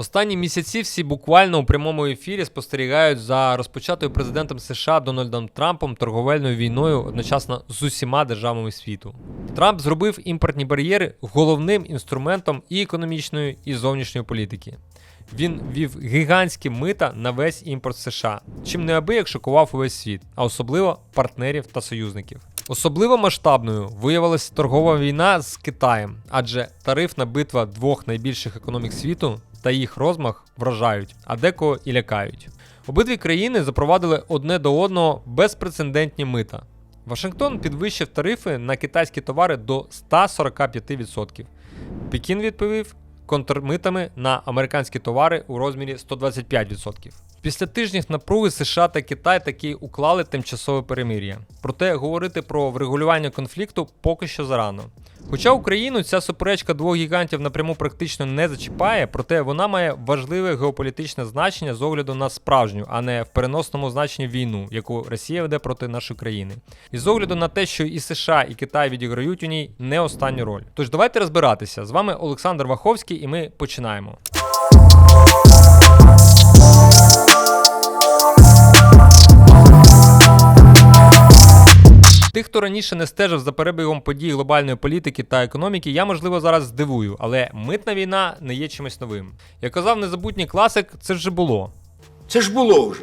Останні місяці всі буквально у прямому ефірі спостерігають за розпочатою президентом США Дональдом Трампом торговельною війною одночасно з усіма державами світу. Трамп зробив імпортні бар'єри головним інструментом і економічної, і зовнішньої політики. Він вів гігантські мита на весь імпорт США, чим неабияк шокував увесь світ, а особливо партнерів та союзників. Особливо масштабною виявилася торгова війна з Китаєм, адже тарифна битва двох найбільших економік світу та їх розмах вражають, а декого і лякають. Обидві країни запровадили одне до одного безпрецедентні мита. Вашингтон підвищив тарифи на китайські товари до 145%. Пекін відповів контрмитами на американські товари у розмірі 125%. Після тижнів напруги США та Китай таки уклали тимчасове перемир'я. Проте говорити про врегулювання конфлікту поки що зарано. Хоча Україну ця суперечка двох гігантів напряму практично не зачіпає, проте вона має важливе геополітичне значення з огляду на справжню, а не в переносному значенні війну, яку Росія веде проти нашої країни. І з огляду на те, що і США, і Китай відіграють у ній не останню роль. Тож давайте розбиратися. З вами Олександр Ваховський, і ми починаємо. Хто раніше не стежив за перебігом подій глобальної політики та економіки, я можливо зараз здивую, але митна війна не є чимось новим. Як казав незабутній класик, це вже було. Це ж було вже.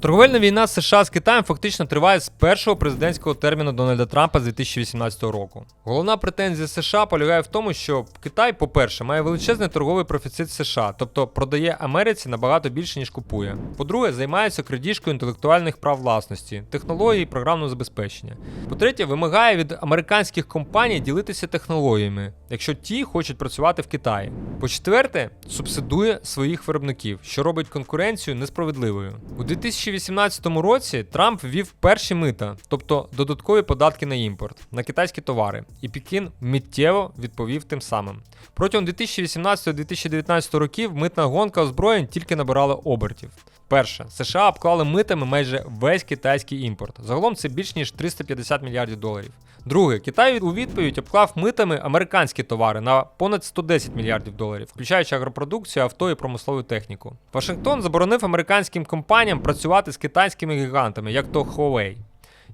Торговельна війна США з Китаєм фактично триває з першого президентського терміну Дональда Трампа з 2018 року. Головна претензія США полягає в тому, що Китай, по-перше, має величезний торговий профіцит США, тобто продає Америці набагато більше ніж купує. По-друге, займається крадіжкою інтелектуальних прав власності, технологій і програмного забезпечення. По-третє, вимагає від американських компаній ділитися технологіями, якщо ті хочуть працювати в Китаї. По-четверте, субсидує своїх виробників, що робить конкуренцію несправедливою. У 2018 році Трамп ввів перші мита, тобто додаткові податки на імпорт, на китайські товари, і Пікін миттєво відповів тим самим. Протягом 2018-2019 років митна гонка озброєнь тільки набирала обертів. Перше, США обклали митами майже весь китайський імпорт. Загалом це більш ніж 350 мільярдів доларів. Друге, Китай у відповідь обклав митами американські товари на понад 110 мільярдів доларів, включаючи агропродукцію, авто і промислову техніку. Вашингтон заборонив американським компаніям працювати з китайськими гігантами, як то Huawei.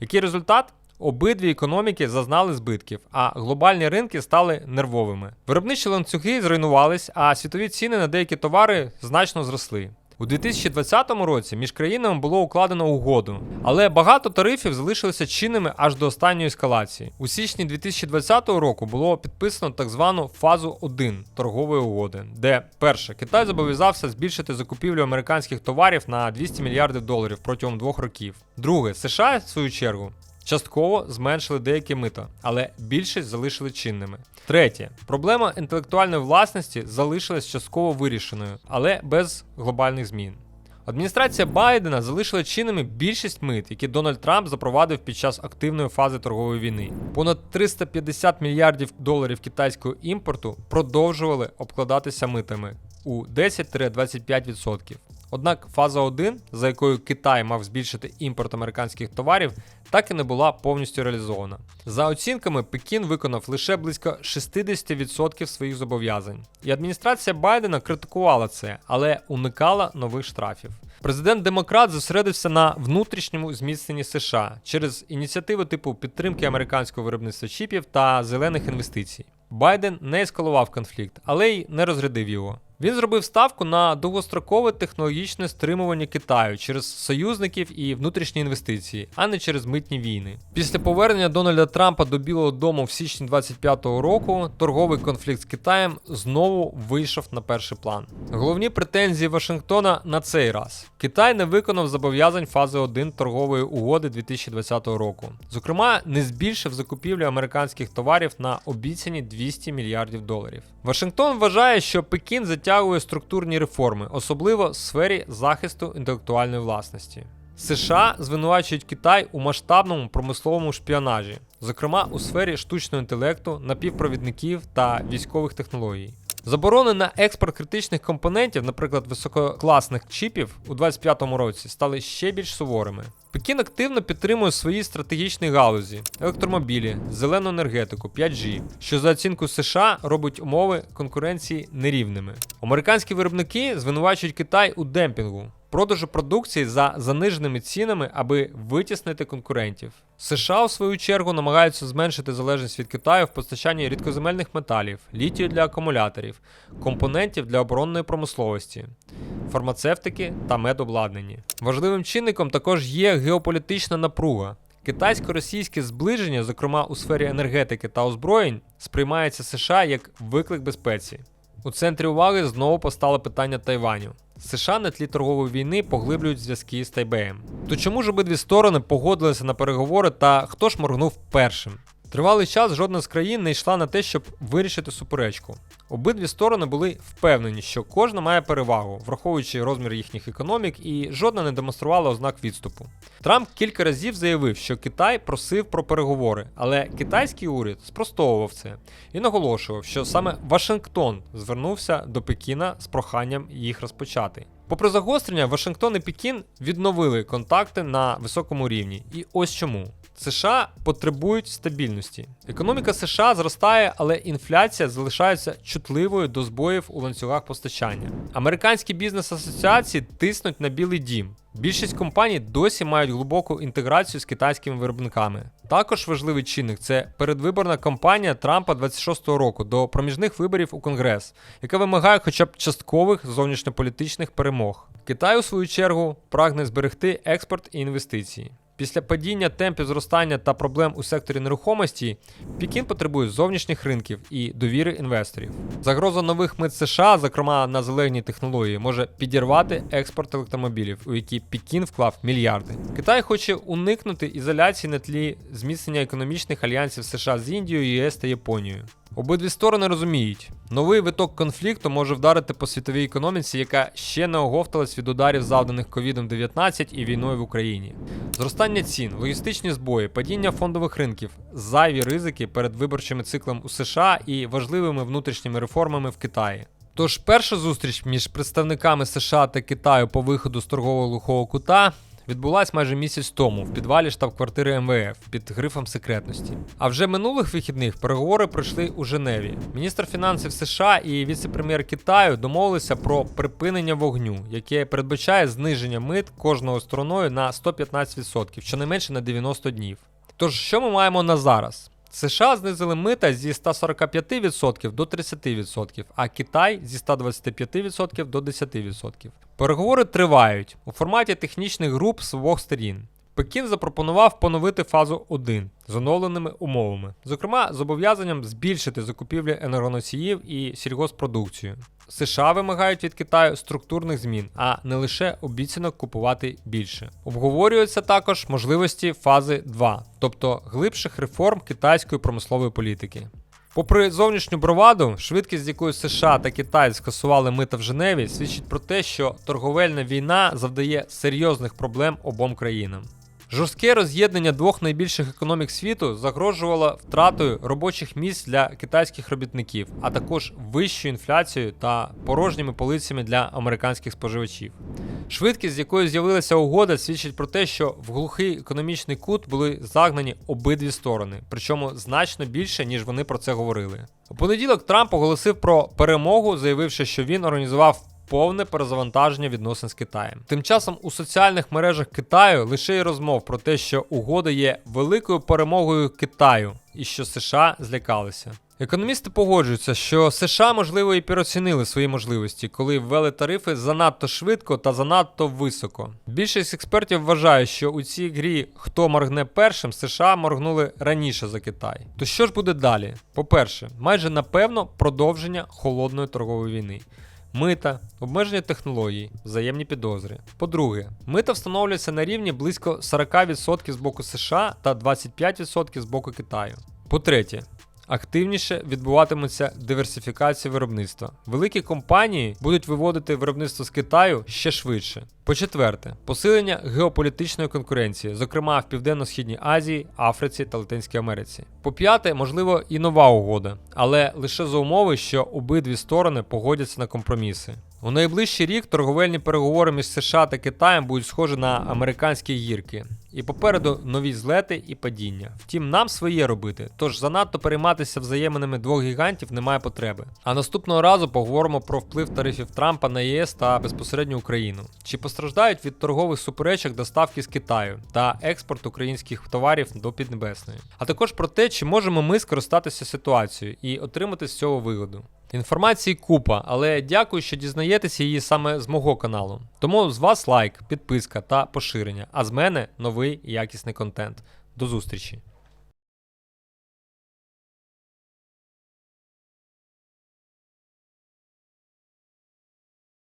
Який результат? Обидві економіки зазнали збитків, а глобальні ринки стали нервовими. Виробничі ланцюги зруйнувались, а світові ціни на деякі товари значно зросли. У 2020 році між країнами було укладено угоду, але багато тарифів залишилися чинними аж до останньої ескалації. У січні 2020 року було підписано так звану фазу 1 торгової угоди, де перше Китай зобов'язався збільшити закупівлю американських товарів на 200 мільярдів доларів протягом двох років. Друге, США, в свою чергу, Частково зменшили деякі мита, але більшість залишили чинними. Третє, проблема інтелектуальної власності залишилась частково вирішеною, але без глобальних змін. Адміністрація Байдена залишила чинними більшість мит, які Дональд Трамп запровадив під час активної фази торгової війни. Понад 350 мільярдів доларів китайського імпорту продовжували обкладатися митами у 10-25%. Однак фаза 1, за якою Китай мав збільшити імпорт американських товарів, так і не була повністю реалізована. За оцінками, Пекін виконав лише близько 60% своїх зобов'язань. І адміністрація Байдена критикувала це, але уникала нових штрафів. Президент Демократ зосередився на внутрішньому зміцненні США через ініціативи типу підтримки американського виробництва чіпів та зелених інвестицій. Байден не ескалував конфлікт, але й не розрядив його. Він зробив ставку на довгострокове технологічне стримування Китаю через союзників і внутрішні інвестиції, а не через митні війни. Після повернення Дональда Трампа до Білого Дому в січні 25-го року торговий конфлікт з Китаєм знову вийшов на перший план. Головні претензії Вашингтона на цей раз: Китай не виконав зобов'язань фази 1 торгової угоди 2020 року. Зокрема, не збільшив закупівлю американських товарів на обіцяні 200 мільярдів доларів. Вашингтон вважає, що Пекін затягує структурні реформи, особливо в сфері захисту інтелектуальної власності. США звинувачують Китай у масштабному промисловому шпіонажі, зокрема у сфері штучного інтелекту, напівпровідників та військових технологій. Заборони на експорт критичних компонентів, наприклад, висококласних чіпів, у 2025 році стали ще більш суворими. Пекін активно підтримує свої стратегічні галузі: електромобілі, зелену енергетику, 5G, що за оцінку США робить умови конкуренції нерівними. Американські виробники звинувачують Китай у демпінгу. Продажу продукції за заниженими цінами, аби витіснити конкурентів. США, у свою чергу, намагаються зменшити залежність від Китаю в постачанні рідкоземельних металів, літію для акумуляторів, компонентів для оборонної промисловості, фармацевтики та медобладнання. Важливим чинником також є геополітична напруга. Китайсько-російське зближення, зокрема у сфері енергетики та озброєнь, сприймається США як виклик безпеці. У центрі уваги знову постало питання Тайваню. США на тлі торгової війни поглиблюють зв'язки з Тайбеєм. То чому ж обидві сторони погодилися на переговори та хто ж моргнув першим? Тривалий час жодна з країн не йшла на те, щоб вирішити суперечку. Обидві сторони були впевнені, що кожна має перевагу, враховуючи розмір їхніх економік, і жодна не демонструвала ознак відступу. Трамп кілька разів заявив, що Китай просив про переговори, але китайський уряд спростовував це і наголошував, що саме Вашингтон звернувся до Пекіна з проханням їх розпочати. Попри загострення, Вашингтон і Пекін відновили контакти на високому рівні. І ось чому. США потребують стабільності. Економіка США зростає, але інфляція залишається чутливою до збоїв у ланцюгах постачання. Американські бізнес-асоціації тиснуть на білий дім. Більшість компаній досі мають глибоку інтеграцію з китайськими виробниками. Також важливий чинник це передвиборна кампанія Трампа 26-го року до проміжних виборів у Конгрес, яка вимагає хоча б часткових зовнішньополітичних перемог. Китай, у свою чергу, прагне зберегти експорт і інвестиції. Після падіння темпів зростання та проблем у секторі нерухомості, Пекін потребує зовнішніх ринків і довіри інвесторів. Загроза нових мит США, зокрема на зелені технології, може підірвати експорт електромобілів, у які Пекін вклав мільярди. Китай хоче уникнути ізоляції на тлі зміцнення економічних альянсів США з Індією, ЄС та Японією. Обидві сторони розуміють, новий виток конфлікту може вдарити по світовій економіці, яка ще не оговталась від ударів, завданих ковідом 19 і війною в Україні. Зростання цін, логістичні збої, падіння фондових ринків, зайві ризики перед виборчими циклом у США і важливими внутрішніми реформами в Китаї. Тож перша зустріч між представниками США та Китаю по виходу з торгового глухого кута відбулась майже місяць тому в підвалі штаб-квартири МВФ під грифом секретності. А вже минулих вихідних переговори пройшли у Женеві. Міністр фінансів США і віце-прем'єр Китаю домовилися про припинення вогню, яке передбачає зниження мит кожною стороною на 115%, щонайменше на 90 днів. Тож, що ми маємо на зараз? США знизили мита зі 145% до 30%, а Китай зі 125% до 10%. Переговори тривають у форматі технічних груп з обох сторін. Пекін запропонував поновити фазу 1 з оновленими умовами, зокрема зобов'язанням збільшити закупівлі енергоносіїв і сільгоспродукцію. США вимагають від Китаю структурних змін, а не лише обіцянок купувати більше. Обговорюються також можливості фази 2, тобто глибших реформ китайської промислової політики. Попри зовнішню броваду, швидкість, з якою США та Китай скасували мита в Женеві, свідчить про те, що торговельна війна завдає серйозних проблем обом країнам. Жорстке роз'єднання двох найбільших економік світу загрожувало втратою робочих місць для китайських робітників, а також вищою інфляцією та порожніми полицями для американських споживачів. Швидкість, з якою з'явилася угода, свідчить про те, що в глухий економічний кут були загнані обидві сторони, причому значно більше, ніж вони про це говорили. У понеділок Трамп оголосив про перемогу, заявивши, що він організував повне перезавантаження відносин з Китаєм. Тим часом у соціальних мережах Китаю лише й розмов про те, що угода є великою перемогою Китаю і що США злякалися. Економісти погоджуються, що США, можливо, і переоцінили свої можливості, коли ввели тарифи занадто швидко та занадто високо. Більшість експертів вважає, що у цій грі хто моргне першим, США моргнули раніше за Китай. То що ж буде далі? По-перше, майже напевно продовження холодної торгової війни. Мита, обмеження технологій, взаємні підозри. По-друге, мита встановлюється на рівні близько 40% з боку США та 25% з боку Китаю. По-третє, активніше відбуватиметься диверсифікація виробництва. Великі компанії будуть виводити виробництво з Китаю ще швидше. По-четверте, посилення геополітичної конкуренції, зокрема в Південно-Східній Азії, Африці та Латинській Америці. По-п'яте, можливо, і нова угода, але лише за умови, що обидві сторони погодяться на компроміси. У найближчий рік торговельні переговори між США та Китаєм будуть схожі на американські гірки. І попереду нові злети і падіння. Втім, нам своє робити, тож занадто перейматися взаєминами двох гігантів немає потреби. А наступного разу поговоримо про вплив тарифів Трампа на ЄС та безпосередньо Україну. Чи постраждають від торгових суперечок доставки з Китаю та експорт українських товарів до Піднебесної? А також про те, чи можемо ми скористатися ситуацією і отримати з цього вигоду. Інформації купа, але дякую, що дізнаєтеся її саме з мого каналу. Тому з вас лайк, підписка та поширення, а з мене новий якісний контент. До зустрічі!